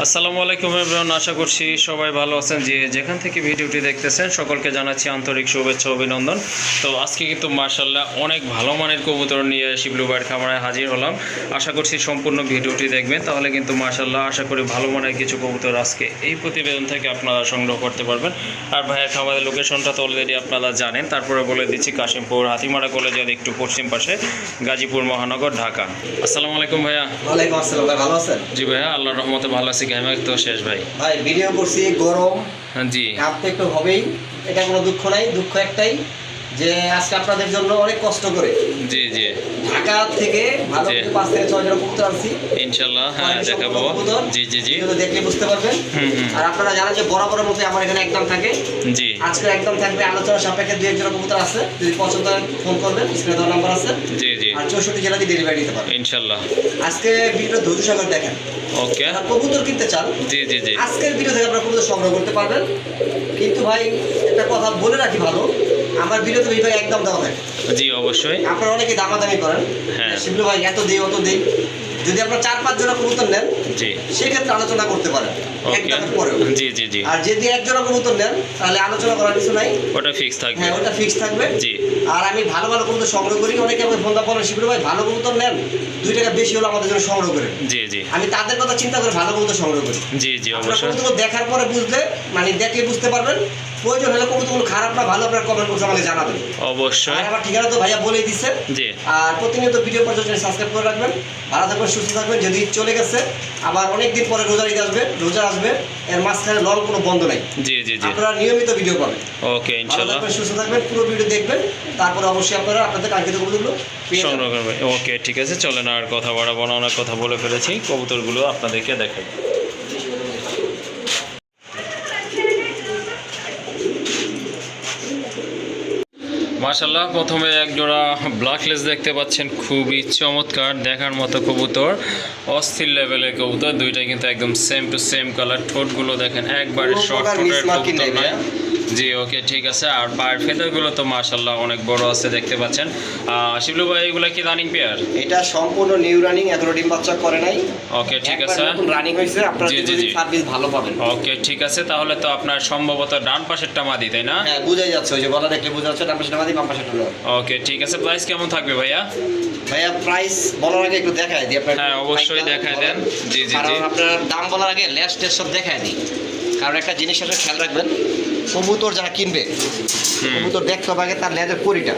আসসালামু আলাইকুম এভরিওয়ান আশা করছি সবাই ভালো আছেন। যে যেখান থেকে ভিডিওটি দেখতেছেন সকলকে জানাচ্ছি আন্তরিক শুভেচ্ছা অভিনন্দন। তো আজকে কিন্তু মার্শাল্লাহ অনেক ভালো মানের কবুতর নিয়ে শিবলু বাড়ির খামারে হাজির হলাম। আশা করছি সম্পূর্ণ ভিডিওটি দেখবেন। তাহলে কিন্তু মার্শাল্লাহ আশা করি ভালো মানের কিছু কবুতর আজকে এই প্রতিবেদন থেকে আপনারা সংগ্রহ করতে পারবেন। আর ভাইয়ের খামারের লোকেশনটা তো অলরেডি আপনারা জানেন। তারপরে বলে দিচ্ছি কাশিমপুর হাতিমারা কলেজের একটু পশ্চিম পাশে গাজীপুর মহানগর ঢাকা। আসসালামু আলাইকুম ভাইয়া। ভালো আছেন? জি ভাইয়া আল্লাহর রহমতে ভালো আছি ঘামেক তো শেষ ভাই। ভাই ভিডিও করছি গরম। হ্যাঁ, জি। আপনি তো একটু হবেই। এটা কোনো দুঃখ নাই দুঃখ একটাই। যে আজকে আপনাদের জন্য অনেক কষ্ট করে। জি জি। ঢাকা থেকে ভালো পাঁচ থেকে ছয় জন কবুতর আনছি। ইনশাল্লাহ হ্যাঁ দেখাবো। জি জি জি। দেখলে বুঝতে পারবেন। আর আপনারা জানেন যে বরাবরের মতো আমার এখানে একদম থাকে। জি। আজকে একদম থাকবে আলোচনা সাপেক্ষে দু একজন কবুতর আছে। যদি পছন্দ হয় ফোন করবেন স্ক্রিনে নাম্বার আছে। জি জি। আর চৌষট্টি জেলাতে ডেলিভারি দিতে পারবেন। আজকে ধৈর্য সাগর দেখেন। ওকে। কবুতর কিনতে চান জি জি জি। আজকের ভিডিও থেকে আপনারা কবুতর সংগ্রহ করতে পারবেন। কিন্তু ভাই একটা কথা বলে রাখি ভালো। আমার ভিডিওতে ভাই একদম দাম থাকে জি অবশ্যই। আপনারা অনেকে দামাদামি করেন। হ্যাঁ। শিবলু ভাই এত দিই অত দিই। যদি আপনার চার পাঁচ জনের কবুতর নেন জি। সেক্ষেত্রে আলোচনা করতে পারেন। একদমের পরেও। জি জি জি। আর যদি এক কবুতর নেন তাহলে আলোচনা করার কিছু নাই। ওটা ফিক্স থাকবে। হ্যাঁ ওটা ফিক্স থাকবে। জি। আর আমি ভালো ভালো কবুতর সংগ্রহ করি। অনেকে আমাকে ফোন বলেন শিবলু ভাই ভালো কবুতর নেন। দুই টাকা বেশি হলো আমাদের জন্য সংগ্রহ করে জি জি। আমি তাদের কথা চিন্তা করে ভালো কবুতর সংগ্রহ করি। জি জি অবশ্যই। কবুতরগুলো দেখার পরে বুঝলে মানে দেখলে বুঝতে পারবেন। প্রয়োজন হলে কবুতরগুলো খারাপ না ভালো আপনার কমেন্ট করতে আমাকে জানাবেন। আর অবশ্যই আমার ঠিকানা তো ভাইয়া বলেই দিচ্ছে জি। আর প্রতিনিয়ত ভিডিও পর্যন্ত সাবস্ক্রাইব করে রাখবেন। ভালো থাকবেন সুস্থ থাকবেন। যদি চলে গেছে আবার অনেকদিন পরে রোজার ঈদ আসবে রোজা আসবে এর মাঝখানে লল কোনো বন্ধ নাই। জি জি জি। আপনারা নিয়মিত ভিডিও পাবেন। ওকে ইনশাআল্লাহ আপনারা সুস্থ থাকবেন পুরো ভিডিও দেখবেন তারপর অবশ্যই আপনারা আপনাদের কাঙ্ক্ষিত কবুতরগুলো সংগ্রহ করবেন। ওকে ঠিক আছে চলেন আর কথা বাড়াবো না অনেক কথা বলে ফেলেছি কবুতরগুলো আপনাদেরকে দেখাই মাশাল্লাহ প্রথমে এক জোড়া ব্ল্যাকলেস দেখতে পাচ্ছেন খুবই চমৎকার দেখার মতো কবুতর অস্থির লেভেলের কবুতর দুইটা কিন্তু একদম সেম টু সেম কালার ঠোঁটগুলো দেখেন একবারে শর্ট ঠোঁটের কবুতর নয়। জি ওকে ঠিক আছে। আর পায়ের ফেদারগুলো তো মাশাল্লাহ অনেক বড় আছে দেখতে পাচ্ছেন। শিবলু ভাই এগুলো কি রানিং পেয়ার এটা সম্পূর্ণ নিউ রানিং এখনও ডিম বাচ্চা করে নাই। ওকে ঠিক আছে। রানিং হয়েছে আপনারা যদি সার্ভিস ভালো পাবেন। ওকে ঠিক আছে। তাহলে তো আপনার সম্ভবত ডান পাশেরটা মাদি তাই না? হ্যাঁ বোঝাই যাচ্ছে ওই যে গলা দেখলে বোঝা যাচ্ছে ডান পাশে নামাদি বাম পাশে নয় ওকে ঠিক আছে। প্রাইস কেমন থাকবে ভাইয়া? ভাইয়া প্রাইস বলার আগে একটু দেখায় দিই আপনার হ্যাঁ, অবশ্যই দেখায় দেন। জি, জি, জি। আপনার দাম বলার আগে লেস টেস্ট সব দেখায় দিই। কারণ একটা জিনিস আসলে খেয়াল রাখবেন কবুতর যারা কিনবে কবুতর দেখতে হবে আগে তার লেজের করিটা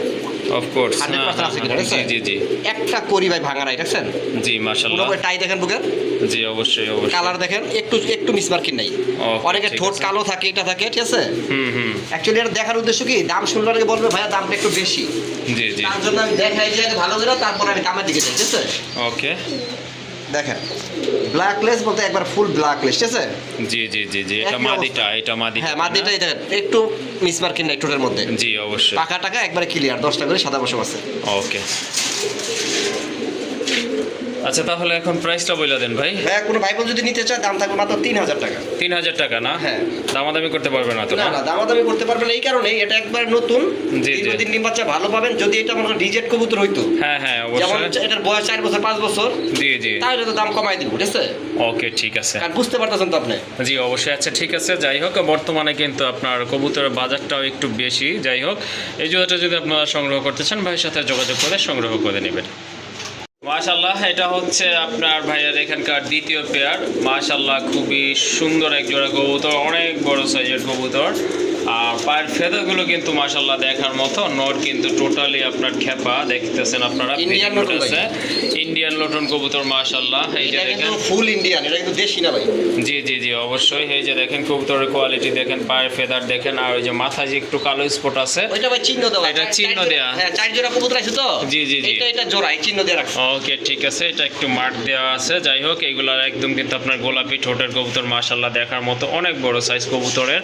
অফকোর্স 100% আছে কিনা, জি জি জি। একটা করি ভাই ভাঙা নাই দেখছেন? জি পুরো টাই দেখেন বুকের? জি অবশ্যই অবশ্যই। কালার দেখেন একটু একটু মিসমার্কিং নাই। Okay, অনেকে ঠোঁট কালো থাকে এটা থাকে ঠিক আছে? হুম হুম। অ্যাকচুয়ালি এটা দেখার উদ্দেশ্য কি? দাম শুনলে আগে বলবে ভাইয়া দামটা একটু বেশি। জি জি। তার জন্য আমি দেখাই যে ভালো করে তারপর আমি দামের দিকে যাই ঠিক আছে? ওকে দেখেন ব্ল্যাক লেস বলতে একবার ফুল ব্ল্যাক লেস ঠিক আছে? জি জি জি জি এটা মাদিটা। এটা মাদিটা হ্যাঁ না? মাদিটাই দেখেন একটু মিসমার্কিং নাই ঠোঁটের মধ্যে। জি অবশ্যই। টাকা টাকা একবারে ক্লিয়ার দশটা করে সাদা বসে আছে ওকে। আচ্ছা তাহলে এখন প্রাইসটা বলে দেন ভাই। ভাইয়া কোনো ভাই বোন যদি নিতে চায় দাম থাকবে মাত্র তিন হাজার টাকা। তিন হাজার টাকা না? হ্যাঁ। দামাদামি করতে পারবে না তো না? না না দামাদামি করতে পারবেন এই কারণে এটা একবার নতুন। জি, জি। দীর্ঘদিন ডিম বাচ্চা ভালো পাবেন যদি এটা মনে রিজেক্ট কবুতর হইতো। হ্যাঁ হ্যাঁ যেমন এটার বয়স চার বছর পাঁচ বছর জি জি। তাহলে তো দাম কমাই দিব ঠিক আছে? ওকে ঠিক আছে। কারণ বুঝতে পারতেছেন তো আপনি। জি অবশ্যই। আচ্ছা ঠিক আছে যাই হোক বর্তমানে কিন্তু আপনার কবুতরের বাজারটাও একটু বেশি যাই হোক। এই জুতাটা যদি আপনারা সংগ্রহ করতে চান ভাইয়ের সাথে যোগাযোগ করে সংগ্রহ করে নেবেন। মাশাল্লাহ এটা হচ্ছে আপনার ভাইয়ের এখানকার দ্বিতীয় পেয়ার মাশাল্লাহ খুবই সুন্দর এক জোড়া কবুতর, অনেক বড় সাইজের কবুতর। আর পায়ের ফেদাগুলো কিন্তু মাশাল্লাহ দেখার মতো। নর কিন্তু টোটালি আপনার খেপা দেখতেছেন আপনারা। Print লটন ইন্ডিয়ান লটন কবুতর মাশাল্লাহ এই যে এটা দেখেন। ফুল ইন্ডিয়ান এটা কিন্তু দেশি না ভাই। জি জি জি অবশ্যই। এই যে দেখেন কবুতরের কোয়ালিটি দেখেন পায়ের ফেদার দেখেন আর ওই যে মাথায় যে একটু কালো স্পট আছে ওইটা ভাই চিহ্ন দেওয়া। এটা চিহ্ন দেয়া। হ্যাঁ চার জোড়া কবুতর আছে তো? জি, জি, জি। এটা এটা জোড়া এই চিহ্ন দিয়ে রাখছে। ওকে ঠিক আছে। এটা একটু মাঠ দেওয়া আছে। যাই হোক এইগুলার একদম কিন্তু আপনার গোলাপি ঠোঁটের কবুতর মাশাল্লাহ দেখার মতো। অনেক বড় সাইজ কবুতরের।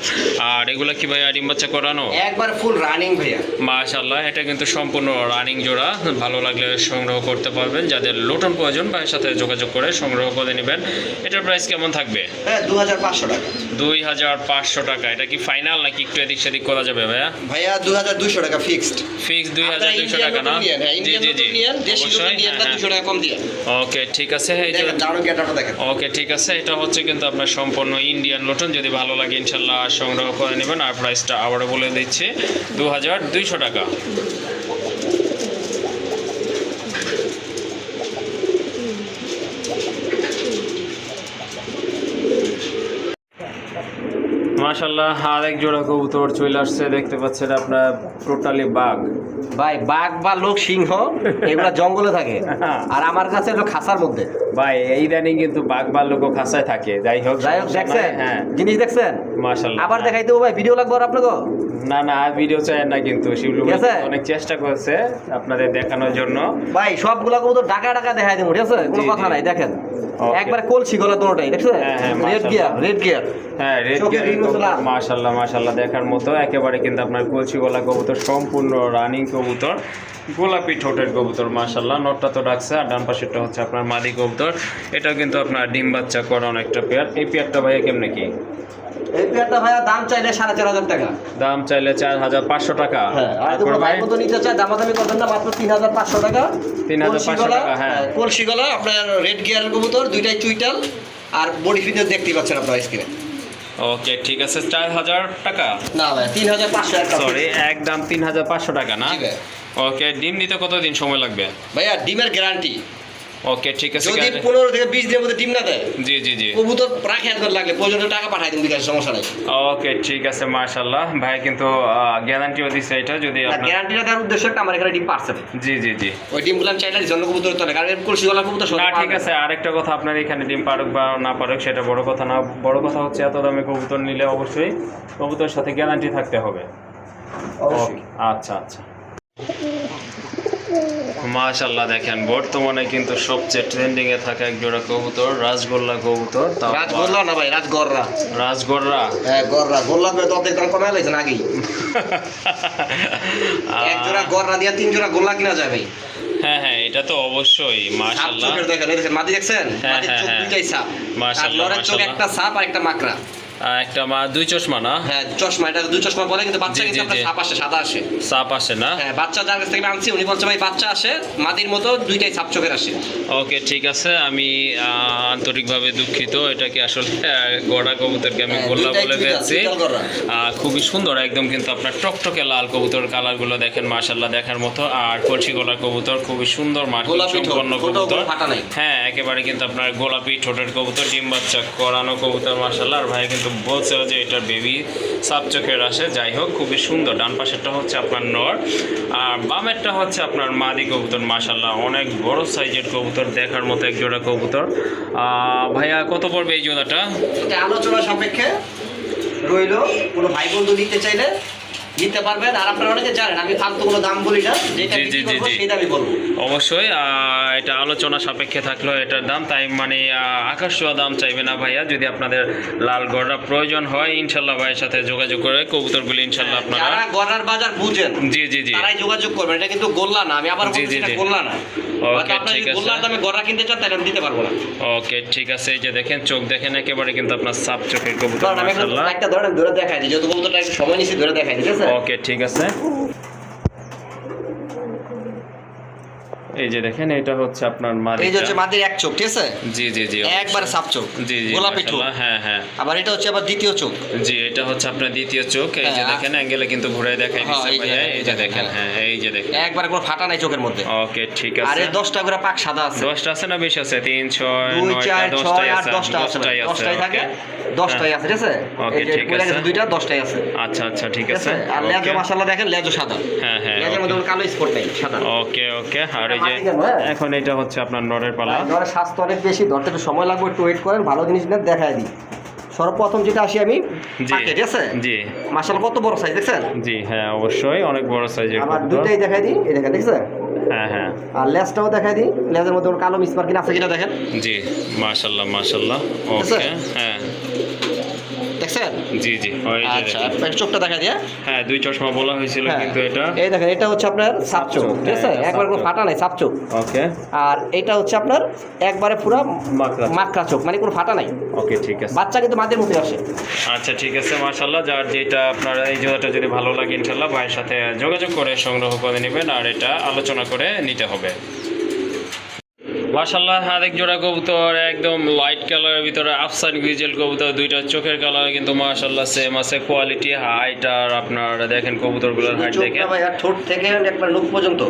আর এগুলা কি ভাইয়া ডিম বাচ্চা করানো? একবার ফুল রানিং ভাইয়া। মাশাল্লাহ এটা কিন্তু সম্পূর্ণ রানিং জোড়া। ভালো লাগলে সংগ্রহ করতে পারবেন। যাদের লোটন প্রয়োজন ভাইয়ের সাথে যোগাযোগ করে সংগ্রহ করে নেবেন। এটার প্রাইস কেমন থাকবে? হ্যাঁ দু হাজার পাঁচশো টাকা। দুই হাজার পাঁচশো টাকা। এটা কি ফাইনাল নাকি একটু এদিক সেদিক করা যাবে ভাইয়া? ভাইয়া দু হাজার দুশো টাকা ফিক্সড ফিক্স দুই হাজার দুইশো টাকা না? জি জি জি। অবশ্যই হ্যাঁ, হ্যাঁ। টাকা কম দিয়ে। ওকে ঠিক আছে। এই যে দারুণ গেটারটা দেখেন। ওকে ঠিক আছে। এটা হচ্ছে কিন্তু আপনার সম্পূর্ণ ইন্ডিয়ান লোটন যদি ভালো লাগে ইনশাল্লাহ সংগ্রহ করে নেবেন। আর প্রাইসটা আবারও বলে দিচ্ছি দু টাকা। মাশাল্লাহ আরেক জোড়া কবুতর চলে আসছে দেখতে পাচ্ছেন আপনার টোটালি বাঘ। ভাই বাঘ বা লোক সিংহ এগুলা জঙ্গলে থাকে। আর আমার কাছে এটা খাসার মধ্যে। ভাই এই দানি কিন্তু বাঘ বা লোক খাঁচায় থাকে। যাই হোক যাই হোক দেখছেন? হ্যাঁ। জিনিস দেখছেন? মাশাল্লাহ আবার দেখাই দেবো ভাই ভিডিও লাগবো আর আপনাকে না না আর ভিডিও চাই না কিন্তু। শিবলু অনেক চেষ্টা করছে আপনাদের দেখানোর জন্য। ভাই সবগুলা কবুতর ডাকা ডাকা দেখাই দেবো ঠিক আছে? কোনো কথা নাই দেখেন। একবার কলসি গলা দুটোটাই হ্যাঁ, রেড মাশাআল্লাহ। গিয়ার রেড গিয়ার হ্যাঁ রেড মশলা। মাশাল্লাহ মাশাল্লাহ দেখার মতো। একেবারে কিন্তু আপনার কলসি গলা কবুতর সম্পূর্ণ রানিং কবুতর। গোলাপি ঠোঁটের কবুতর মাশাল্লাহ। নটটা তো ডাকছে আর ডান পাশেরটা হচ্ছে আপনার মাদি কবুতর। এটাও কিন্তু আপনার ডিম বাচ্চা করা অনেকটা পেয়ার এই পেয়ারটা ভাইয়া কেমনে কি? এই পেয়ারটা ভাইয়া দাম চাইলে সাড়ে চার হাজার টাকা। দাম চাইলে চার হাজার পাঁচশো টাকা। হ্যাঁ আর ভাই ভাই মতো নিতে চাই দামাদামি করবেন না মাত্র তিন হাজার পাঁচশো টাকা। 3,500 কলসি গলা, টাকা, হ্যাঁ। কলসি আপনার রেড গিয়ার কবুতর দুইটাই চুইটাল আর বডি ফিচার দেখতেই পাচ্ছেন আপনার স্ক্রিনে ওকে ঠিক আছে চার হাজার টাকা। না ভাই তিন হাজার পাঁচশো একটা সরি একদম তিন হাজার পাঁচশো টাকা না। ওকে ডিম দিতে কতদিন সময় লাগবে? ভাইয়া ডিমের গ্যারান্টি ওকে ঠিক আছে যদি পনেরো থেকে বিশ দিনের মধ্যে ডিম না দেয় জি জি জি। কবুতর রাখে একবার লাগলে পর্যন্ত টাকা পাঠাই দিন বিকাশ সমস্যা নাই। ওকে ঠিক আছে ভাই কিন্তু গ্যারান্টিও দিচ্ছে এটা যদি গ্যারান্টিটা উদ্দেশ্য একটা আমার এখানে ডিম পারছে জি জি জি। ওই ডিমগুলো আমি চাইলে জন্য কবুতর তো কারণ কলসি গলা কবুতর না ঠিক আছে আরেকটা কথা আপনার এখানে ডিম পারুক বা না পারুক সেটা বড় কথা না। বড় কথা হচ্ছে এত দামে কবুতর নিলে অবশ্যই কবুতরের সাথে গ্যারান্টি থাকতে হবে। ওকে আচ্ছা আচ্ছা। মাশাল্লাহ দেখেন বর্তমানে কিন্তু সবচেয়ে ট্রেন্ডিং এ থাকা এক জোড়া কবুতর রাজগোল্লা কবুতর রাজগোল্লা না ভাই রাজগররা। রাজগোল্লা হ্যাঁ গররা। গোল্লা করে তো অর্ধেক দাম কমাই লাইছেন আগেই এক জোড়া গররা দিয়া তিন জোড়া গোল্লা কিনা যায় ভাই। হ্যাঁ হ্যাঁ এটা তো অবশ্যই মাশাল্লাহ দেখেন মাদি দেখছেন? হ্যাঁ, মাদির হ্যাঁ, চোখ হ্যাঁ। দুইটাই সাপ। আর নরের চোখ একটা সাপ আর একটা মাকড়া। একটা মা দুই চশমা না? হ্যাঁ চশমা এটা দুই চশমা বলে কিন্তু বাচ্চা কিন্তু আপনার সাপ আসে সাদা আসে। সাপ আসে না? হ্যাঁ বাচ্চা যার কাছ থেকে আমি আনছি উনি বলছে ভাই বাচ্চা আসে মাদির মতো দুইটাই সাপ চোখের আসে। ওকে ঠিক আছে আমি আন্তরিকভাবে দুঃখিত এটাকে আসলে গড়া কবুতরকে আমি হ্যাঁ, গোল্লা বলে ফেলছি খুবই সুন্দর একদম কিন্তু আপনার টকটকে লাল কবুতর কালারগুলো দেখেন মাশাল্লাহ দেখার মতো। আর কলসি গলার কবুতর খুবই সুন্দর সম্পন্ন কবুতর। হ্যাঁ একেবারে কিন্তু আপনার গোলাপি ঠোঁটের কবুতর ডিম বাচ্চা করানো কবুতর মাশাল্লাহ আর ভাই কিন্তু বলছিল যে এটা বেবি সাপ চোখের আসে যাই হোক, খুবই সুন্দর। ডান পাশেরটা হচ্ছে আপনার নর। আর বামেরটা হচ্ছে আপনার মাদি কবুতর মাসাল্লাহ অনেক বড় সাইজের কবুতর, দেখার মতো এক জোড়া কবুতর। ভাইয়া, কত পড়বে এই জোড়াটা? আলোচনা সাপেক্ষে রইল। কোনো ভাই বন্ধু নিতে চাইলে নিতে পারবেন। আর আপনারা অনেকে জানেন আমি ফালতু কোনো দাম বলি না। যেটা জি, জি, বিক্রি জি, সেই দামই বলব। অবশ্যই এটা আলোচনা সাপেক্ষে থাকলেও এটার দাম তাই মানে আহ, আকাশ ছোঁয়া দাম চাইবে না ভাইয়া। যদি আপনাদের লাল গড়া প্রয়োজন হয় ইনশাল্লাহ ভাইয়ের সাথে যোগাযোগ করে কবুতরগুলি ইনশাল্লাহ আপনারা যারা গড়ার বাজার বুঝেন জি জি জি। তারাই যোগাযোগ করবেন। এটা কিন্তু গোল্লা না আমি আবার বলছি এটা গোল্লা না। Okay, ঠিক আছে। গোল্লার দামে গড়া কিনতে চান তাহলে আমি দিতে পারব না। ওকে ঠিক আছে এই যে দেখেন চোখ দেখেন একেবারে কিন্তু আপনার সাপ চোখের কবুতর আমি একটা ধরেন ধরে দেখাই দিই যেহেতু কবুতরটা সময় নিচ্ছি ধরে দেখাই দিই ঠিক আছে। ওকে ঠিক আছে। এই যে দেখেন এটা হচ্ছে আপনার এই যে হচ্ছে মাদির এক চোখ ঠিক আছে? জি জি জি একবার সাপ চোখ জি জি গোলাপি চোখ। হ্যাঁ হ্যাঁ। আবার এটা হচ্ছে আবার দ্বিতীয় চোখ। জি এটা হচ্ছে আপনার দ্বিতীয় চোখ এই যে হ্যাঁ। দেখেন অ্যাঙ্গেলে কিন্তু ঘুরে দেখাই হ্যাঁ, দিচ্ছে এই যে ভাইয়া দেখেন, এই যে দেখেন, হ্যাঁ এই যে দেখেন। একবার কোনো ফাটা নাই চোখের মধ্যে। ওকে ঠিক আর আছে। এর দশটা করে পাক সাদা আছে। দশটা আছে না বেশি আছে? তিন ছয় দুই নয়টা চার দশটাই ছয় আর আছে দশটা আছে দশটাই আছে দশটাই থাকে? okay? দশটাই আছে ঠিক আছে? Okay, এই যে ঠিক আছে। দুইটা দশটাই আছে। আচ্ছা আচ্ছা ঠিক আছে। আর লেজো মাশাআল্লাহ দেখেন লেজো সাদা। হ্যাঁ হ্যাঁ লেজের মধ্যে কালো স্পট নাই সাদা। ওকে ওকে। আর এই যে হ্যাঁ? এখন এটা হচ্ছে আপনার নরের পালা। ধরে স্বাস্থ্য অনেক বেশি। ধরতে একটু সময় লাগবে একটু ওয়েট করেন ভালো জিনিস না দেখায় দিই। সর্বপ্রথম যেটা আসি আমি পাকে আছে? জি। কত বড় সাইজ দেখছেন? জি হ্যাঁ অবশ্যই অনেক বড় সাইজের আমার দুটাই দেখাই দিই এই দেখেন দেখছেন? হ্যাঁ হ্যাঁ। আর লেজটাও দেখাই দিই লেজের মধ্যে কালো মিসমার্কিং আছে কিনা দেখেন? জি মাশাল্লাহ মাশাল্লাহ? ওকে হ্যাঁ। দেখছেন? জি জি আচ্ছা চোখটা দেখা দিয়ে। হ্যাঁ দুই চশমা বলা হয়েছিল হ্যাঁ। কিন্তু এটা। এই দেখেন এটা হচ্ছে আপনার সাপ চোখ ঠিক আছে? হ্যাঁ, একবার কোনো ফাটা নাই সাপ চোখ। ওকে। আর এটা হচ্ছে আপনার একবারে পুরো মাকড়া চোখ। মানে কোনো ফাটা নাই। ওকে ঠিক আছে। বাচ্চা কিন্তু মাদের মধ্যে আসে। আচ্ছা ঠিক আছে মাশাল্লাহ যার যেটা আপনার এই জোড়াটা যদি ভালো লাগে ইনশাল্লাহ ভাইয়ের সাথে যোগাযোগ করে সংগ্রহ করে নেবেন আর এটা আলোচনা করে নিতে হবে। মাশাল্লাহ আরেক জোড়া কবুতর একদম লাইট কালারের ভিতরে আফসান গ্রিজেল কবুতর দুইটা চোখের কালার কিন্তু মাশাল্লাহ সেম আছে কোয়ালিটি হাইট আর আপনার দেখেন কবুতরগুলোর হাইট দেখেন। ঠোঁট থেকে একবার নুক পর্যন্ত।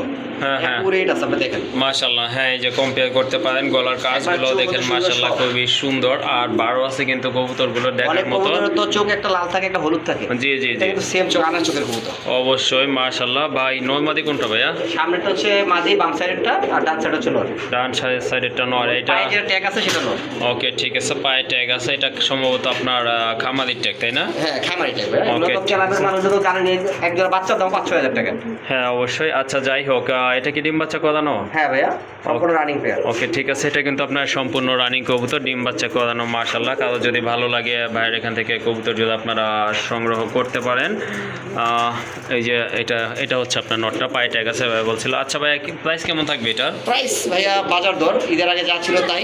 হ্যাঁ, হ্যাঁ। পুরোই আছে আপনি দেখেন। মাশাল্লাহ হ্যাঁ এই যে কম্পেয়ার করতে পারেন গলার কাজগুলো দেখেন মাশাল্লাহ খুবই সুন্দর আর বারো আছে কিন্তু কবুতরগুলো দেখার মতো। তো চোখ একটা লাল থাকে একটা হলুদ থাকে। জি জি জি। সেম চোখ আনার চোখের কবুতর। অবশ্যই মাশাল্লাহ ভাই নর্মাদি কোনটা ভাইয়া? সামনেটা হচ্ছে মাঝি বাম সাইডেরটা আর ডান হচ্ছে সাইডেরটা নয় এটা পায়ে ট্যাগ আছে সেটা নর ওকে ঠিক আছে পায়ে ট্যাগ আছে। এটা সম্ভবত আপনার খামারির ট্যাগ তাই না? হ্যাঁ খামারি. তো জানেন এই একজন বাচ্চার দাম পাঁচ ছয় হাজার টাকা। হ্যাঁ অবশ্যই। আচ্ছা যাই হোক এটা কি ডিম বাচ্চা করানো? হ্যাঁ ভাইয়া সম্পূর্ণ রানিং পেয়ার ওকে ঠিক আছে। এটা কিন্তু আপনার সম্পূর্ণ রানিং কবুতর ডিম বাচ্চা করানো মার্শাল্লাহ কারও যদি ভালো লাগে বাইরে এখান থেকে কবুতর যদি আপনারা সংগ্রহ করতে পারেন এই যে এটা এটা হচ্ছে আপনার নটটা পায়ে ট্যাগ আছে ভাই বলছিল। আচ্ছা ভাই প্রাইস কেমন থাকবে এটার? প্রাইস ভাইয়া বাজার দর ঈদের আগে যা ছিল তাই।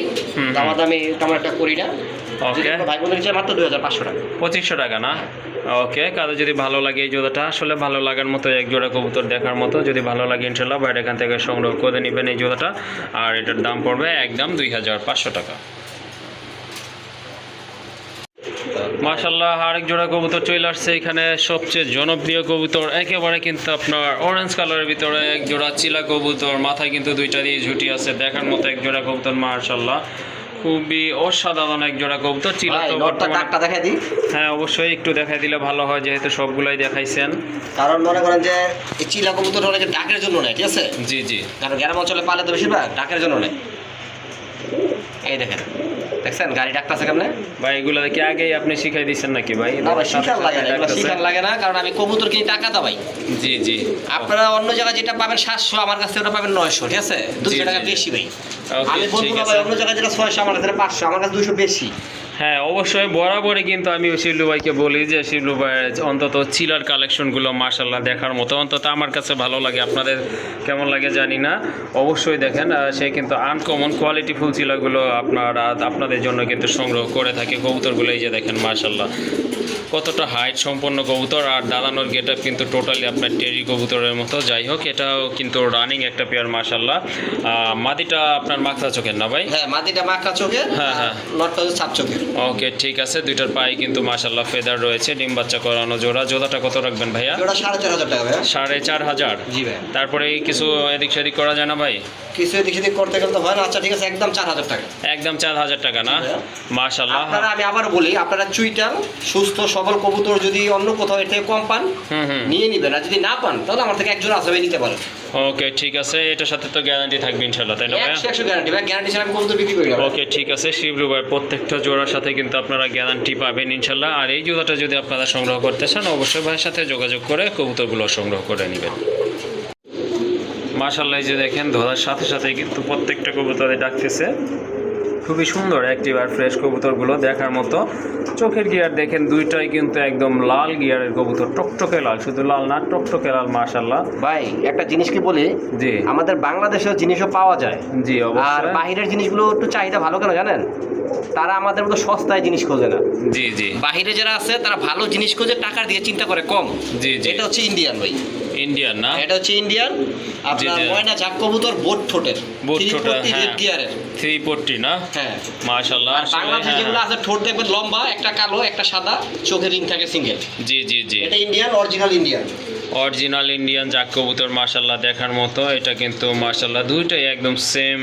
দামা দামি তেমন একটা করি না। Okay. ভাই বোনের নিচে মাত্র দুই হাজার পাঁচশো টাকা। পঁচিশশো টাকা না? ওকে কারও যদি ভালো লাগে এই জোড়াটা আসলে ভালো লাগার মতো এক জোড়া কবুতর দেখার মতো যদি ভালো লাগে ইনশাল্লাহ বাইরে এখান থেকে সংগ্রহ করে নেবেন এই জোড়াটা। আর এটার দাম পড়বে একদম দুই হাজার পাঁচশো টাকা। মাশাল্লাহ আরেক জোড়া কবুতর চলে আসছে এখানে সবচেয়ে জনপ্রিয় কবুতর একেবারে কিন্তু আপনার অরেঞ্জ কালারের ভিতরে এক জোড়া চিলা কবুতর মাথায় কিন্তু দুইটা দিয়ে ঝুটি আছে দেখার মতো এক জোড়া কবুতর মাশাল্লাহ খুবই অসাধারণ এক জোড়া কবুতর চিলা তো দাগটা দেখাই দিই। হ্যাঁ অবশ্যই একটু দেখাই দিলে ভালো হয় যেহেতু সবগুলাই দেখাইছেন। কারণ মনে করেন যে এই চিলা কবুতর অনেকে ডাকের জন্য নেয় ঠিক আছে? জি জি। কারণ গ্রাম অঞ্চলে পালে তো বেশিরভাগ ডাকের জন্য নেয় এই দেখেন। দেখছেন? গাড়ি ডাকতেছে কেমনে? ভাই এগুলো কি আগেই আপনি শিখাই দিচ্ছেন নাকি ভাই? শিখার লাগে না এগুলো শিখার লাগে না কারণ আমি কবুতর কিনি টাকা দাও ভাই। জি জি। আপনারা অন্য জায়গায় যেটা পাবেন সাতশো আমার কাছে ওটা পাবেন নয়শো ঠিক আছে? দুশো টাকা বেশি ভাই। আমি বলব। ভাই অন্য জায়গায় যেটা ছয়শো আমার কাছে পাঁচশো আমার কাছে দুশো বেশি। হ্যাঁ অবশ্যই বরাবরই কিন্তু আমি শিবলু ভাইকে বলি যে শিবলু ভাইয়ের অন্তত চিলার কালেকশনগুলো মার্শাল্লাহ দেখার মতো। অন্তত আমার কাছে ভালো লাগে আপনাদের কেমন লাগে জানি না। অবশ্যই দেখেন সে কিন্তু আনকমন কোয়ালিটি ফুল চিলাগুলো আপনার আপনাদের জন্য কিন্তু সংগ্রহ করে থাকে। কবুতরগুলো এই যে দেখেন মার্শাল্লাহ কতটা হাইট সম্পন্ন কবুতর। আর দাদানোর গেট আপ কিন্তু টোটালি আপনার টেরি কবুতরের মতো। যাই হোক এটাও কিন্তু রানিং একটা পেয়ার মার্শাল্লাহ মাদিটা আপনার মাখা চোখের না ভাই? হ্যাঁ মাদিটা মাখা চোখে হ্যাঁ, হ্যাঁ। নটটা ছাপ চোখের। ওকে ঠিক আছে। দুইটার পায়ে কিন্তু মাশাল্লাহ ফেদার রয়েছে। ডিম বাচ্চা করানো জোড়া। জোড়াটা কত রাখবেন ভাইয়া? ওটা সাড়ে চার হাজার টাকা ভাই সাড়ে চার হাজার। জি ভাই তারপরে কিছু এদিক সেদিক করা যায় না ভাই? কিছু এদিক সেদিক করতে গেলে তো হয় না। আচ্ছা ঠিক আছে একদম চার হাজার টাকা। একদম চার হাজার টাকা না? মাশাল্লাহ আপনারা আমি আবার বলি আপনারা চুইটাল সুস্থ সবল কবুতর যদি অন্য কোথাও এর থেকে কম পান হুম হুম। নিয়ে নিবেন। আর যদি না পান তাহলে আমার থেকে একজন আসবে নিতে পারেন। ওকে ঠিক আছে। এটার সাথে তো গ্যারান্টি থাকবে ইনশাল্লাহ তাই না একশো একশো গ্যারান্টি ভাই গ্যারান্টি ছাড়া আমি কবুতর বিক্রি করি না ওকে ঠিক আছে। শিবলু ভাই প্রত্যেকটা জোড়ার সাথে কিন্তু আপনারা গ্যারান্টি পাবেন ইনশাল্লাহ। আর এই জোড়াটা যদি আপনারা সংগ্রহ করতে চান, অবশ্যই ভাইয়ের সাথে যোগাযোগ করে কবুতরগুলো সংগ্রহ করে নেবেন। মাশাল্লাহ এই যে দেখেন, ধরার সাথে সাথে কিন্তু প্রত্যেকটা কবুতরে ডাকতেছে। খুবই সুন্দর অ্যাক্টিভ আর ফ্রেশ কবুতরগুলো দেখার মতো। চোখের গিয়ার দেখেন দুইটাই কিন্তু একদম লাল গিয়ারের কবুতর টকটকে লাল শুধু লাল না টকটকে লাল মাশাল্লাহ ভাই একটা জিনিস কি বলি? জি। আমাদের বাংলাদেশেও জিনিসও পাওয়া যায়। জি আর বাহিরের জিনিসগুলো একটু চাহিদা ভালো কেন জানেন? তারা আমাদের মতো সস্তায় জিনিস খোঁজে না। জি জি। বাহিরে যারা আছে তারা ভালো জিনিস খোঁজে টাকা দিয়ে চিন্তা করে কম। জি জি। এটা হচ্ছে ইন্ডিয়ান ভাই। ইন্ডিয়ান না? এটা হচ্ছে ইন্ডিয়ান আপনার ময়না ঝাক কবুতর বোট ঠোঁটের বোট ঠোঁটের, হ্যাঁ। থ্রি পট্টি না? হ্যাঁ। মাশাল্লাহ আর বাংলাদেশে যেগুলো আছে ঠোঁট দেখবেন লম্বা একটা কালো একটা সাদা চোখের রিং থাকে সিঙ্গেল জি জি জি। এটা Indian original Indian original Indian জাক কবুতর মার্শাল্লাহ দেখার মতো এটা কিন্তু মার্শাল্লাহ দুইটাই একদম সেম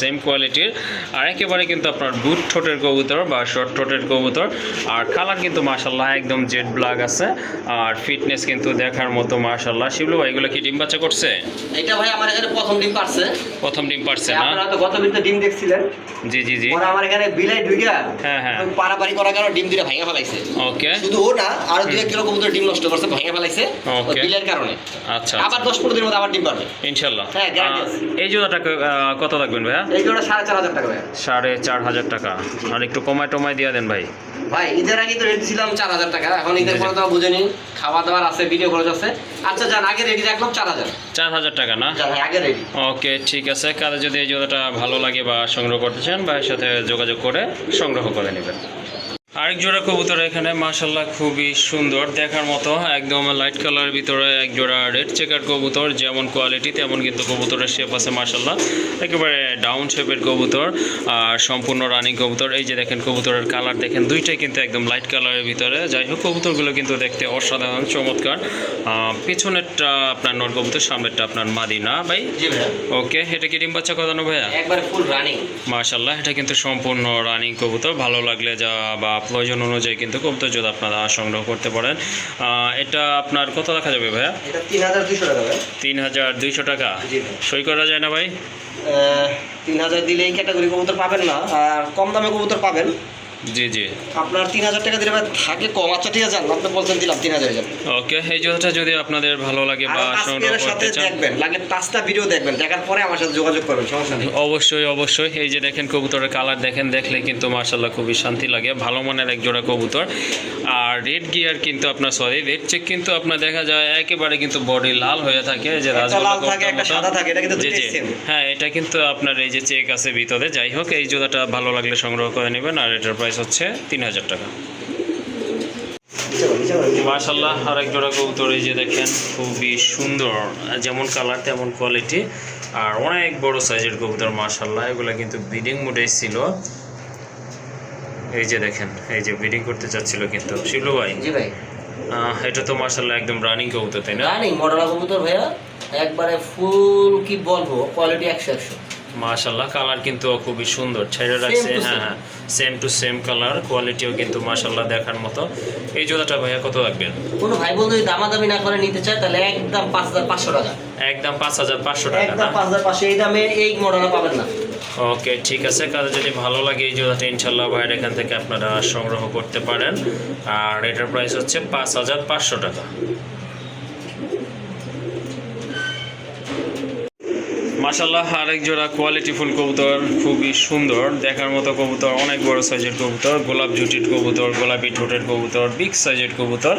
সেম কোয়ালিটির আর একেবারে কিন্তু আপনার বুট ঠোঁটের কবুতর বা শর্ট ঠোঁটের কবুতর। আর কালার কিন্তু মার্শাল্লাহ একদম জেড ব্ল্যাক আছে। আর ফিটনেস কিন্তু দেখার মতো মার্শাল্লাহ শিবলু ভাই এগুলো কি ডিম বাচ্চা করছে? এটা ভাই আমার এখানে প্রথম ডিম পারছে। প্রথম ডিম পারছে না? আপনারা তো গত বিলতে ডিম দেখছিলেন। জি জি জি। ওরা আমার এখানে বিলাই ঢুইয়া হ্যাঁ, হ্যাঁ। পারাপারি করার কারণে ডিম দিলে ভাঙা ফেলাইছে। ওকে শুধু ও না আর দু এক কিলো কবুতর ডিম নষ্ট করছে ভাঙা ফেলাইছে। ওই Okay. কারণে। আচ্ছা আবার দশ পনেরো দিনের মধ্যে আবার ডিম পারবে। ইনশাল্লাহ। হ্যাঁ। এই জোড়াটা কত রাখবেন ভাইয়া? এই জোড়া সাড়ে চার হাজার টাকা সাড়ে চার হাজার টাকা। আর একটু কমায় টমায় দিয়ে দেন ভাই। ভাই ঈদের আগে তো চার হাজার টাকা। এখন ঈদের। পরে তো বুঝেনি খাওয়া দাওয়ার আছে ভিডিও খরচ আছে। আচ্ছা যান আগে রেডি রাখলাম চার হাজার। চার হাজার টাকা না? আগে রেডি ওকে ঠিক আছে। কারও যদি এই জুতাটা ভালো লাগে বা সংগ্রহ করতে চান ভাইয়ের সাথে যোগাযোগ করে সংগ্রহ করে নেবেন। আরেক জোড়া কবুতর এখানে মাশাল্লাহ খুবই সুন্দর। দেখার মতো একদম লাইট কালার ভিতরে এক জোড়া রেড চেকার কবুতর যেমন কোয়ালিটি তেমন কিন্তু কবুতরের শেপ আছে মাশাল্লাহ একেবারে ডাউন শেপের কবুতর আর সম্পূর্ণ রানিং কবুতর। এই যে দেখেন কবুতরের কালার দেখেন দুইটাই কিন্তু একদম লাইট কালারের ভিতরে। যাই হোক কবুতরগুলো কিন্তু দেখতে অসাধারণ চমৎকার। পিছনেরটা আপনার নর কবুতর সামনেরটা আপনার মাদিনা। ভাই? ওকে এটা কি ডিম বাচ্চা করানো ভাইয়া? মাশাল্লাহ এটা কিন্তু সম্পূর্ণ রানিং কবুতর। ভালো লাগলে যা বা প্রয়োজন অনুযায়ী কিন্তু কবুতর যদি আপনারা সংগ্রহ করতে পারেন। আহ, এটা আপনার কত রাখা যাবে ভাইয়া? এটা তিন হাজার দুইশো টাকা তিন হাজার দুইশো টাকা? সই করা যায় না ভাই? আহ, তিন হাজার দিলে এই ক্যাটাগরি কবুতর পাবেন না আর কম দামে কবুতর পাবেন। জি জি। আপনার তিন হাজার টাকা দিলে থাকে কম। আচ্ছা ঠিক আছে আপনি বলছেন দিলাম তিন হাজার ওকে এই জুতাটা যদি আপনাদের ভালো লাগে বা সংগ্রহ করতে চান। দেখবেন লাগলে পাঁচটা ভিডিও দেখবেন দেখার পরে আমার সাথে যোগাযোগ করবেন সমস্যা নেই। অবশ্যই অবশ্যই। এই যে দেখেন কবুতরের কালার দেখেন দেখলে কিন্তু মার্শাল্লাহ খুবই শান্তি লাগে। ভালো মানের এক জোড়া কবুতর। আর রেড গিয়ার কিন্তু আপনার সরি রেড চেক কিন্তু আপনার দেখা যায় একেবারে কিন্তু বডি লাল হয়ে থাকে যে একটা লাল থাকে, একটা সাদা থাকে। হ্যাঁ এটা কিন্তু আপনার এই যে চেক আছে ভিতরে। যাই হোক এই জোড়াটা ভালো লাগলে সংগ্রহ করে নেবেন আর এটার প্রাইস হচ্ছে তিন হাজার টাকা। মাশাল্লাহ আরেক জোড়া কবুতর এই যে দেখেন খুবই সুন্দর যেমন কালার তেমন কোয়ালিটি আর অনেক বড় সাইজের কবুতর মাশাল্লাহ এগুলো কিন্তু ব্রিডিং মোডে ছিল। এই যে দেখেন এই যে ব্রিডিং করতে চাচ্ছিল কিন্তু। শিবলু ভাই? জি ভাই। আহ, এটা তো মাশাল্লাহ একদম রানিং কবুতর তাই না? রানিং মডেলা কবুতর ভাইয়া একবারে ফুল কি বলব কোয়ালিটি একশো একশো। মাশাল্লাহ কালার কিন্তু খুবই সুন্দর। ছেড়ে রাখছে হ্যাঁ হ্যাঁ সেম টু সেম কালার কোয়ালিটিও কিন্তু মাশাল্লাহ দেখার মতো। এই জোড়াটা ভাইয়া কত রাখবেন কোনো ভাই বন্ধু যদি দামাদামি না করে নিতে চায় তাহলে একদম পাঁচ হাজার পাঁচশো টাকা। একদম পাঁচ হাজার পাঁচশো টাকা একদম পাঁচ হাজার পাঁচশো এই দামে এই মডেলটা পাবেন না। ওকে ঠিক আছে কারও যদি ভালো লাগে এই জোড়াটা ইনশাল্লাহ ভাইয়ের এখান থেকে আপনারা সংগ্রহ করতে পারেন। আর এটার প্রাইস হচ্ছে পাঁচ হাজার পাঁচশো টাকা। মাসাল্লাহ আরেক জোড়া কোয়ালিটি ফুল কবুতর, খুবই সুন্দর। দেখার মতো কবুতর, অনেক বড় সাইজের কবুতর। গোলাপ জুটির কবুতর, গোলাপি ঠোঁটের কবুতর বিগ সাইজের কবুতর।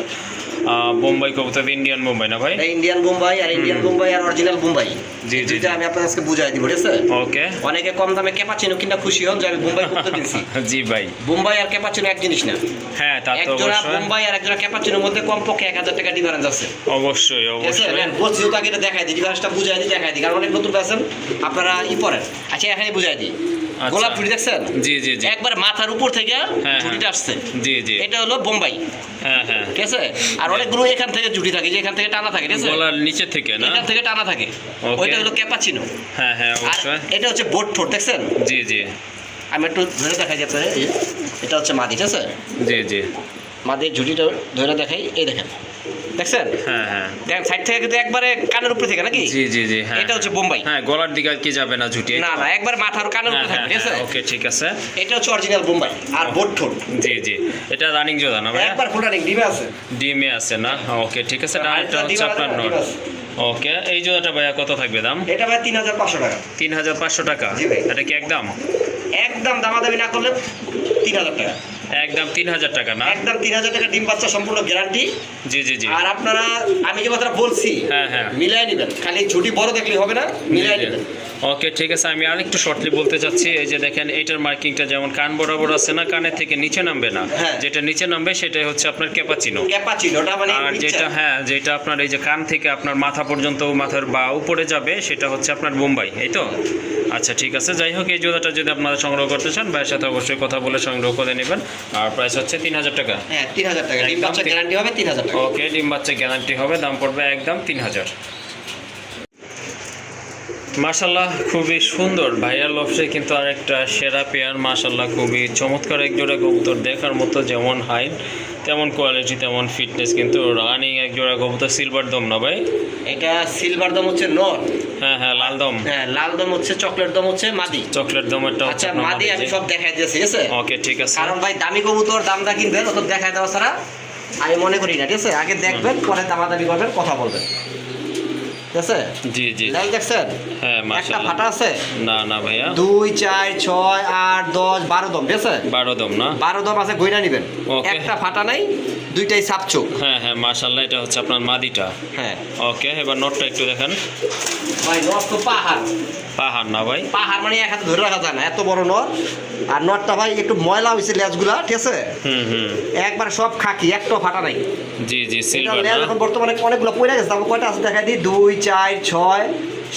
বোম্বাই কবুতর ইন্ডিয়ান বোম্বাই না ভাই? ইন্ডিয়ান বোম্বাই আর ইন্ডিয়ান বোম্বাই আর অরিজিনাল বোম্বাই জি, জি, আমি আপনার আজকে বুঝাই দিব ঠিক আছে? ওকে। অনেকে কম দামে ক্যাপাচিনো কিনা খুশি হন যে আমি বোম্বাই করতে দিচ্ছি জি ভাই। বোম্বাই আর ক্যাপাচিনো এক জিনিস না। হ্যাঁ তা এক তো জোড়া অবশ্যই। বোম্বাই আর এক জোড়া ক্যাপাচিনোর মধ্যে কমপক্ষে এক হাজার টাকা ডিফারেন্স আছে। অবশ্যই অবশ্যই। বলছি তো আগে দেখাই দিই ডিফারেন্সটা বুঝাই দিই দেখাই দিই। কারণ অনেক নতুন আছেন আপনারা ই পড়েন। আচ্ছা এখানে বুঝাই দিই। গোলাপ ফুটি দেখছেন? জি জি জি। একবার মাথার উপর থেকে হ্যাঁ। ঝুটিটা আসছে। জি জি। এটা হলো বোম্বাই। হ্যাঁ হ্যাঁ। ঠিক আছে? আর অনেকগুলো এখান থেকে থাকে যে এখান থেকে টানা থাকে ঠিক আছে? গলার নিচে থেকে না? এখান থেকে টানা থাকে। ওইটা হলো ক্যাপাচিনো। হ্যাঁ হ্যাঁ অবশ্যই। এটা হচ্ছে বোট ঠোঁট দেখছেন? জি জি। আমি একটু ধরে দেখাই যাচ্ছে এটা হচ্ছে মাদি ঠিক আছে? জি জি। মাদির ঝুটিটা ধরে দেখাই। এই দেখেন। দেখছেন? হ্যাঁ হ্যাঁ। সাইড থেকে কিন্তু একবারে কানের উপরে থেকে নাকি? জি জি জি হ্যাঁ এটা হচ্ছে বোম্বাই। হ্যাঁ গলার দিকে আর কি যাবে না ঝুটিয়ে না না একবার মাথার কানের হ্যাঁ উপরে হ্যাঁ থাকবে ঠিক আছে? ওকে ঠিক আছে। এটা হচ্ছে অরিজিনাল বোম্বাই আর বোট ঠোঁট। জি জি এটা রানিং জোড়া না ভাই একবার ফুটানিং ডিমে আছে। ডিমে আছে না? ওকে ঠিক আছে এটা আরেকটা হচ্ছে আপনার নোট। ওকে এই জোড়াটা ভাইয়া কত থাকবে দাম? এটা ভাই তিন হাজার পাঁচশো টাকা। তিন হাজার পাঁচশো টাকা। এটা কি একদম? একদম দামাদামি না করলে তিন হাজার টাকা। একদম তিন হাজার টাকা না? একদম তিন হাজার টাকা ডিম বাচ্চা সম্পূর্ণ গ্যারান্টি জি জি জি। আর আপনারা আমি যে কথাটা বলছি হ্যাঁ, হ্যাঁ। মিলাই নেবেন। খালি ঝুটি বড় দেখলে হবে না মিলাই নেবেন। ওকে ঠিক আছে আমি আরেকটু শর্টলি বলতে চাচ্ছি এই যে দেখেন এইটার মার্কিংটা যেমন কান বরাবর আছে না কানের থেকে নিচে নামবে না হ্যাঁ। যেটা নিচে নামবে সেটাই হচ্ছে আপনার ক্যাপাচিনো ক্যাপাচিনো ওটা মানে আর যেটা হ্যাঁ যেটা আপনার এই যে কান থেকে আপনার মাথা পর্যন্ত মাথার বা উপরে যাবে সেটা হচ্ছে আপনার বোম্বাই এই তো? আচ্ছা ঠিক আছে যাই হোক এই জোড়াটা যদি আপনারা সংগ্রহ করতে চান ভাইয়ের সাথে অবশ্যই কথা বলে সংগ্রহ করে নেবেন। আর প্রাইস হচ্ছে তিন হাজার টাকা। হ্যাঁ তিন হাজার টাকা। ডিম বাচ্চা গ্যারান্টি হবে তিন হাজার টাকা। ওকে ডিম বাচ্চা গ্যারান্টি হবে দাম পড়বে একদম তিন হাজার মাশাল্লাহ খুবই সুন্দর। ভাইয়ার লফসে কিন্তু আরেকটা সেরা পেয়ার মাশাল্লাহ খুবই চমৎকার এক জোড়া কবুতর দেখার মতো যেমন হাইট তেমন কোয়ালিটি তেমন ফিটনেস কিন্তু রানিং এক জোড়া কবুতর সিলভার দম না ভাই? এটা সিলভার দম হচ্ছে নট হ্যাঁ হ্যাঁ লাল দম। হ্যাঁ লাল দম হচ্ছে চকলেট দম হচ্ছে মাদি। চকলেট দম একটা আচ্ছা মাদি আমি সব দেখাই দিয়েছি ঠিক আছে? ওকে ঠিক আছে। কারণ ভাই দামি কবুতর দামটা কিনবেন অত দেখাই দেওয়া ছাড়া আমি মনে করি না ঠিক আছে? আগে দেখবেন পরে দামাদামি করবেন কথা বলবেন। ঠিক আছে? জি জি। লাইল দেখছেন? হ্যাঁ একটা ফাটা আছে? না না ভাইয়া। দুই চার ছয় আট দশ বারো দম ঠিক আছে? বারো দম না? বারো দম আছে নিবেন। একটা ফাটা নাই দুইটাই সাপ চোখ। হ্যাঁ হ্যাঁ মাশাআল্লাহ এটা হচ্ছে আপনার মাদিটা। হ্যাঁ। ওকে এবার নোটটা একটু দেখেন। ভাই নট তো পাহাড়। পাহাড় না ভাই? পাহাড় মানে এক হাতে ধরে রাখা যায় না এত বড় নট। আর নটটা ভাই একটু ময়লা হয়েছে লেজগুলা ঠিক আছে? হুম হুম। একবার সব খাকি একটাও ফাটা নাই। জি জি সিলভার লেজ না? এখন বর্তমানে অনেকগুলো পড়ে গেছে তারপর কয়টা আছে দেখাই দিই? দুই চার ছয়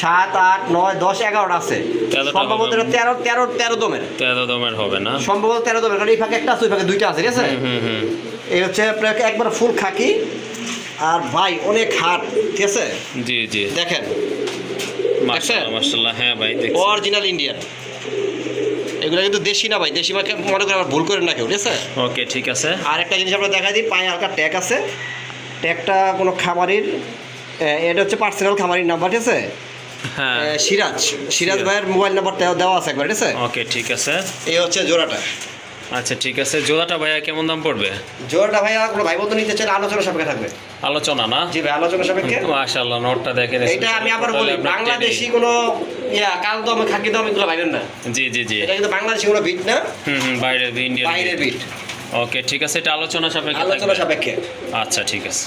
সাত আট নয় দশ এগারোটা আছে। সম্ভবত তেরো তেরো তেরো দমের। তেরো দমের হবে না? সম্ভবত তেরো দমের কারণ এই ফাঁকে একটা আছে ওই ফাঁকে দুইটা আছে ঠিক আছে? হুম হুম। এই হচ্ছে আপনার একবার ফুল খাকি আর ভাই অনেক হাট ঠিক আছে? জি জি। দেখেন। মাশাআল্লাহ হ্যাঁ ভাই দেখছি। অরিজিনাল ইন্ডিয়ান এগুলো কিন্তু দেশি না ভাই দেশি মাকে মনে করে আবার ভুল করেন না কেউ ঠিক আছে? ওকে ঠিক আছে। আর একটা জিনিস আমরা দেখাই দিই পায়ে হালকা ট্যাগ আছে। ট্যাগটা কোনো খামারির এটা হচ্ছে পার্সোনাল খামারির নাম্বার ঠিক আছে? হ্যাঁ। সিরাজ। সিরাজ সিরাজ। ভাইয়ের মোবাইল নাম্বার দেওয়া আছে একবার ঠিক আছে? ওকে ঠিক আছে। এই হচ্ছে জোড়াটা। আচ্ছা ঠিক আছে। জোড়াটা ভাইয়া কেমন দাম পড়বে? জোড়াটা ভাইয়া কোনো ভাই বন্ধু নিতে চাইলে আলোচনা সাপেক্ষে থাকবে। আলোচনা না? জি ভাই আলোচনা সাপেক্ষে। মাশাআল্লাহ নোটটা দেখেন এটা আমি আবার বলি বাংলাদেশি কোনো ইয়া কাল দম খাকি দম এগুলো ভাইবেন না। জি জি জি। এটা কিন্তু বাংলাদেশি কোনো বিট না। হুম হুম বাইরের ইন্ডিয়ান বাইরের বিট ওকে ঠিক আছে এটা আলোচনা সাপেক্ষে আলোচনা সাপেক্ষে। আচ্ছা ঠিক আছে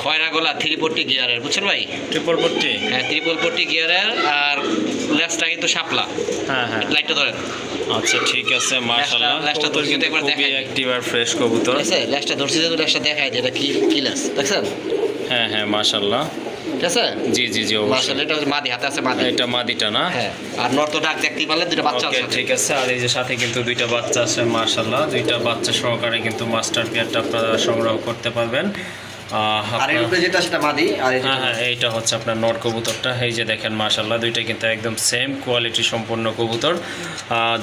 খয়রা গোলা থ্রি পট্টি গিয়ারের বুঝছেন ভাই? ট্রিপল ফোরটি হ্যাঁ ত্রিপল পট্টি গিয়ারের আর লেসটা কিন্তু শাপলা। হ্যাঁ হ্যাঁ। লাইটটা ধরেন। আচ্ছা ঠিক আছে মাশাআল্লাহ। ধরছি তো কিন্তু একবার দেখাই। অ্যাক্টিভ আর ফ্রেশ কবুতর। আছে লেসটা ধরছি যে লেসটা দেখায় যে এটা কি কি লেস দেখছেন? হ্যাঁ হ্যাঁ মাশাআল্লাহ। ঠিক আছে? জি জি জি অবশ্যই। এটা মাদি হাতে আছে মাদি। এটা মাদিটা না? হ্যাঁ আর নর্ত ডাক দেখতেই পারলে দুটো বাচ্চা আছে। ঠিক আছে আর এই যে সাথে কিন্তু দুইটা বাচ্চা আছে মাশাআল্লাহ। দুইটা বাচ্চা সহকারে কিন্তু মাস্টার পেয়ারটা আপনারা সংগ্রহ করতে পারবেন। আর এর উপরে যেটা সেটা মাদি আর হ্যাঁ হ্যাঁ এইটা হচ্ছে আপনার নর কবুতরটা। এই যে দেখেন মাশাল্লাহ দুইটা কিন্তু একদম সেম কোয়ালিটি সম্পন্ন কবুতর।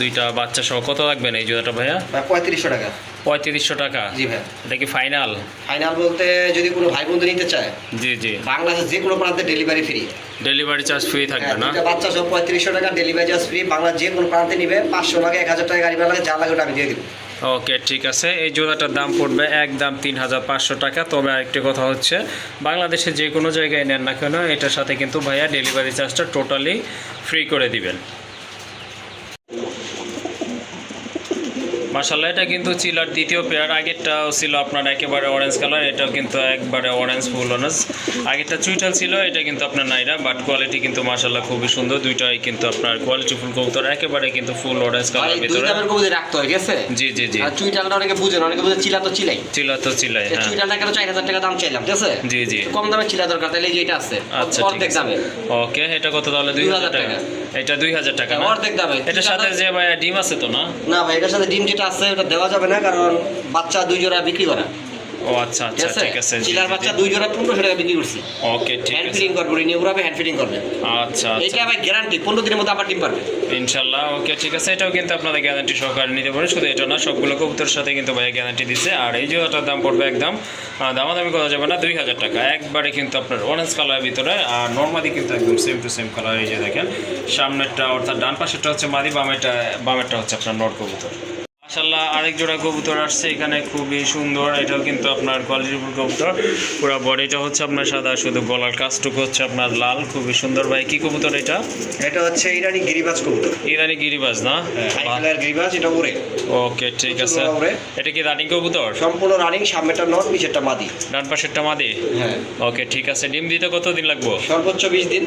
দুইটা বাচ্চা সহ কত লাগবেন এই জোড়াটা ভাইয়া? পঁয়ত্রিশশো টাকা। পঁয়ত্রিশশো টাকা? জি ভাই। এটা কি ফাইনাল ফাইনাল বলতে যদি কোনো ভাই বন্ধু নিতে চায় জি জি। বাংলাদেশের যে কোনো প্রান্তে delivery free delivery charge free থাকবে না? বাচ্চা সব পঁয়ত্রিশশো টাকা ডেলিভারি চার্জ ফ্রি বাংলা যে কোনো প্রান্তে নিবে পাঁচশো টাকা এক হাজার টাকা গাড়ি ভাড়া লাগে যা লাগে ওটা আমি দিয়ে দিব। ওকে, ঠিক আছে। এই জোড়াটার দাম পড়বে এক দাম তিন হাজার পাঁচশো টাকা। তবে আরেকটি কথা হচ্ছে, বাংলাদেশে যে কোনো জায়গায় নেন না কেন, এটার সাথে কিন্তু ভাইয়া ডেলিভারি চার্জটা টোটালি ফ্রি করে দিবেন। মাসাল্লাহ এটা কিন্তু চিলার দ্বিতীয় পেয়ার আগেরটাও ছিল আপনার একেবারে অরেঞ্জ কালার এটাও কিন্তু একবারে অরেঞ্জ ফুল অরেঞ্জ আগেরটা চুইটাল ছিল এটা কিন্তু আপনার নাইরা বাট কোয়ালিটি কিন্তু মাসাল্লাহ খুবই সুন্দর দুইটাই কিন্তু আপনার কোয়ালিটি ফুল কবুতর একেবারে কিন্তু ফুল অরেঞ্জ কালার ভিতরে। দামের কবুতর রাখতে হয় ঠিক আছে? জি জি জি। আর চুইটালটা অনেকে বুঝেন অনেকে বুঝে চিলা তো চিলাই। চিলা তো চিলাই হ্যাঁ। চুইটালটা কেন চার হাজার টাকা দাম চাইলাম ঠিক আছে? জি জি। কম দামে চিলা দরকার তাহলে এই যে এটা আছে। আচ্ছা ঠিক অর্ধেক দামে। ওকে এটা কত তাহলে? দুই হাজার 2000 টাকা। এটা দুই হাজার টাকা না? অর্ধেক দামে। এটার সাথে যে ভাই ডিম আছে তো না? না ভাই এটা সাথে ডিম যেটা আছে ওটা দেওয়া যাবে না কারণ বাচ্চা দুই জোড়া বিক্রি করা। ও আচ্ছা আচ্ছা ঠিক আছে? চিলার বাচ্চা। দুই জোড়া পনেরোশো টাকা বিক্রি করছি। ওকে ঠিক হ্যান্ড ফিটিং করব নিয়ে উড়াবে হ্যান্ড ফিটিং করবে। আচ্ছা আচ্ছা। গ্যারান্টি পনেরো দিনের মধ্যে আবার ডিম পারবে। ইনশাল্লাহ ওকে ঠিক আছে। এটাও কিন্তু গ্যারান্টি সহকারে নিতে পারেন শুধু এটা না সবগুলো কবুতরের সাথে কিন্তু ভাই গ্যারান্টি দিচ্ছে আর এই জোড়াটার দাম পড়বে একদম দামাদামি করা যাবে না দুই হাজার টাকা। একবারে কিন্তু আপনার অরেঞ্জ কালারের ভিতরে আর নর্মালি কিন্তু একদম সেম টু সেম কালার এই যে দেখেন। সামনেরটা অর্থাৎ ডান পাশেরটা হচ্ছে মাদি বামেরটা বামেরটা হচ্ছে আপনার নর কবুতর। মাশাল্লাহ আরেক জোড়া কবুতর আসছে এখানে খুবই সুন্দর। এটাও কিন্তু আপনার কোয়ালিটিফুল কবুতর। পুরো বডিটা হচ্ছে আপনার সাদা শুধু গলার কাজটুকু হচ্ছে আপনার লাল। খুবই সুন্দর ভাই কি কবুতর এটা? এটা হচ্ছে ইরানি গিরিবাজ কবুতর। ইরানি গিরিবাজ না? হাই গিরিবাজ এটা উড়ে ওকে ঠিক আছে। এটা কি রানিং কবুতর? সম্পূর্ণ রানিং সামনেটা নট নিচেরটা মাদি। ডান পাশেরটা মাদি? হ্যাঁ। ওকে ঠিক আছে। ডিম দিতে কত দিন লাগবো? সর্বোচ্চ বিশ দিন।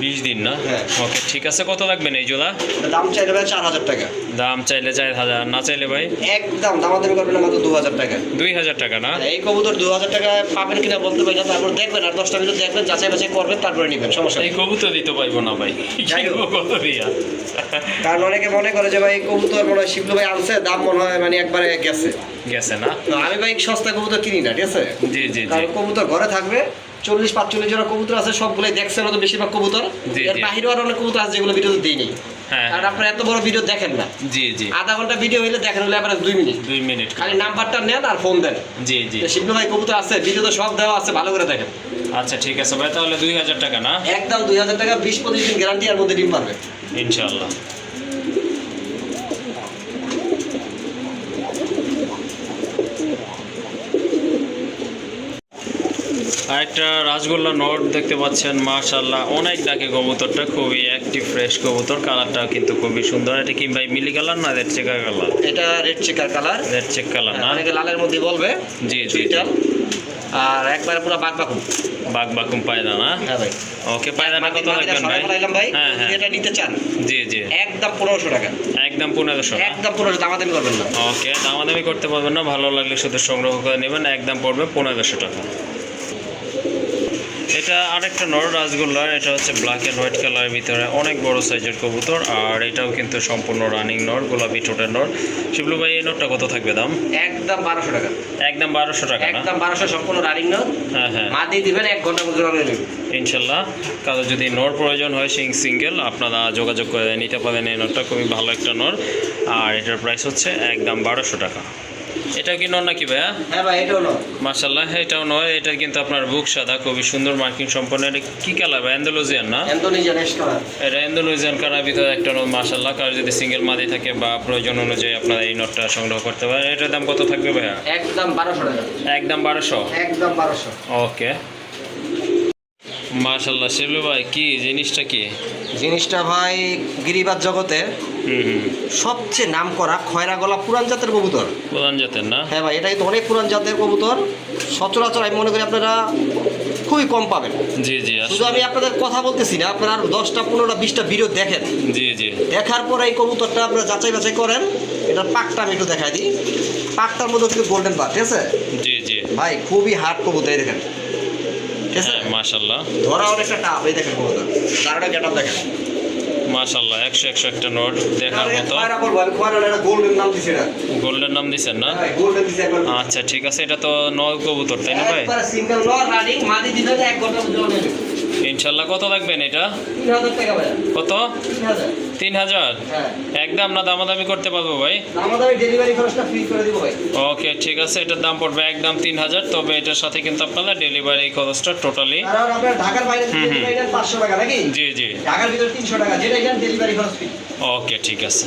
বিশ দিন না? হ্যাঁ। ওকে ঠিক আছে কত লাগবে এই জোড়া? দাম চাইলে ভাই চার হাজার টাকা। দাম চাইলে চার হাজার না চাইলে ভাই? একদম দামাদামি করবেন মাত্র দু হাজার টাকা। দুই হাজার টাকা না? এই কবুতর দু হাজার টাকা পাবেন কিনা বলতে পারি না তারপর দেখবেন আর দশটা মিনিট দেখবেন যাচাই বাছাই করবেন তারপরে নেবেন সমস্যা এই কবুতর দিতে পারব না ভাই। কারণ অনেকে মনে করে যে ভাই কবুতর মনে হয় শিবলু ভাই আনছে দাম মনে হয় মানে একবারে গেছে। গেছে না? আমি ভাই সস্তা কবুতর কিনি না ঠিক আছে? জি জি কবুতর ঘরে থাকবে চল্লিশ পাঁচচল্লিশ জন কবুতর আছে সবগুলোই দেখছেন তো বেশিরভাগ কবুতর। এর। বাহিরেও আরও অনেক কবুতর আছে যেগুলো ভিডিও দিইনি। হ্যাঁ কারণ আপনার এত বড় ভিডিও দেখেন না। জি জি। আধা ঘণ্টা ভিডিও হইলে দেখেন হলে আবার দুই মিনিট। দুই মিনিট। খালি নাম্বারটা নেন আর ফোন দেন। জি জি। শিবলু ভাই কবুতর আছে ভিডিও তো সব দেওয়া আছে ভালো করে দেখেন। আচ্ছা ঠিক আছে ভাই তাহলে দুই হাজার টাকা না? একদম দুই হাজার টাকা বিশ পঁচিশ দিন গ্যারান্টি এর মধ্যে ডিম পারবে। ইনশাল্লাহ একটা রাসগোল্লা নট দেখতে পাচ্ছেন মাশাল্লাহ অনেক ডাকে কবুতরটা খুবই অ্যাক্টিভ ফ্রেশ কবুতর। কালারটা কিন্তু খুবই সুন্দর। এটা কি ভাই মিলি কালার না রেড চেকার কালার? এটা red checker colour. Red check colour না? অনেকে লালের মধ্যে বলবে। জি জি আর একবারে পুরো বাঘ বাকুম বাঘ বাকুম পায়দা না? হ্যাঁ ভাই। ওকে পায়দানা কত মাদিটা রাখবেন সরাই ভাই। হ্যাঁ হ্যাঁ। এটা নিতে চান। জি জি। একদম পনেরোশো টাকা। একদম পনেরোশো না? একদম পনেরোশো দামাদামি করবেন না। ওকে দামাদামি করতে পারবেন না। ভালো লাগলে শুধু সংগ্রহ করে নেবেন। একদম পড়বে পনেরোশো টাকা। এটা আরেকটা নর রাসগোল্লার এটা হচ্ছে ব্ল্যাক অ্যান্ড হোয়াইট কালারের ভিতরে অনেক বড় সাইজের কবুতর আর এটাও কিন্তু সম্পূর্ণ রানিং নর গোলাপি ঠোঁটের নর। শিবলু ভাই এই নরটা কত থাকবে দাম? একদম বারোশো টাকা। একদম বারোশো টাকা একদম বারোশো সম্পূর্ণ রানিং না হ্যাঁ হ্যাঁ। মা দিয়ে দিবেন এক মধ্যে ইনশাল্লাহ। কারও যদি নর প্রয়োজন হয় সিং সিঙ্গেল আপনারা যোগাযোগ করে নিতে পারেন এই নরটা খুবই ভালো একটা নর। আর এটার প্রাইস হচ্ছে একদম বারোশো টাকা। এটা কি নর নাকি ভাইয়া? হ্যাঁ ভাই এটা হলো মার্শাল্লাহ এটাও নয় এটা কিন্তু আপনার বুক সাদা খুবই সুন্দর মার্কিং সম্পন্ন। এটা কি কালার ভাই? অ্যান্ডোলজিয়ান না? অ্যান্থোনিজা নেক্সট এটা অ্যান্ডোলজিয়ান কালার ভিতরে একটা নোট মার্শাল্লাহ কার যদি সিঙ্গেল মাদি থাকে বা প্রয়োজন অনুযায়ী আপনারা এই নোটটা সংগ্রহ করতে পারেন। এটার দাম কত থাকবে ভাইয়া? একদম বারোশো টাকা। একদম বারোশো? একদম বারোশো। ওকে। মার্শাল্লাহ শিবলু ভাই কি জিনিসটা কি? জিনিসটা ভাই গিরিবাজ জগতে হুম হুম সবচেয়ে নাম করা খয়রা গলা পুরান জাতের কবুতর। পুরান জাতের না? হ্যাঁ ভাই এটা কিন্তু অনেক পুরান জাতের কবুতর। সচরাচর আমি মনে করি আপনারা খুবই কম পাবেন। জি জি শুধু আমি আপনাদের কথা বলতেছি না আপনারা আরও দশটা পনেরোটা বিশটা ভিডিও দেখেন। জি জি। দেখার পরে এই কবুতরটা আপনারা যাচাই বাছাই করেন। এটার পাকটা আমি একটু দেখাই দিই। পাকটার মধ্যে কিন্তু গোল্ডেন পাক ঠিক আছে? জি জি। ভাই খুবই হার্ড কবুতর এই দেখেন। ঠিক আছে? হ্যাঁ মাশাল্লাহ ধরা অনেকটা টাপ এই দেখেন কবুতর। কারণটা গেটাপ দেখেন। মাশাল্লাহ একশো একশো একটা নোট দেখার মতো। গোল্ডেন নাম দিচ্ছেন না? একবার। আচ্ছা ঠিক আছে এটা তো নল কবুতর তাই না ভাই? ইনশাল্লাহ। কত লাগবেন এটা? কত? তিন হাজার হ্যাঁ। একদম না দামাদামি করতে পারব ভাই? ওকে ঠিক আছে এটার দাম পড়বে একদম তিন হাজার তবে এটার সাথে কিন্তু আপনারা ডেলিভারি খরচটা টোটালি জি জি। ওকে ঠিক আছে।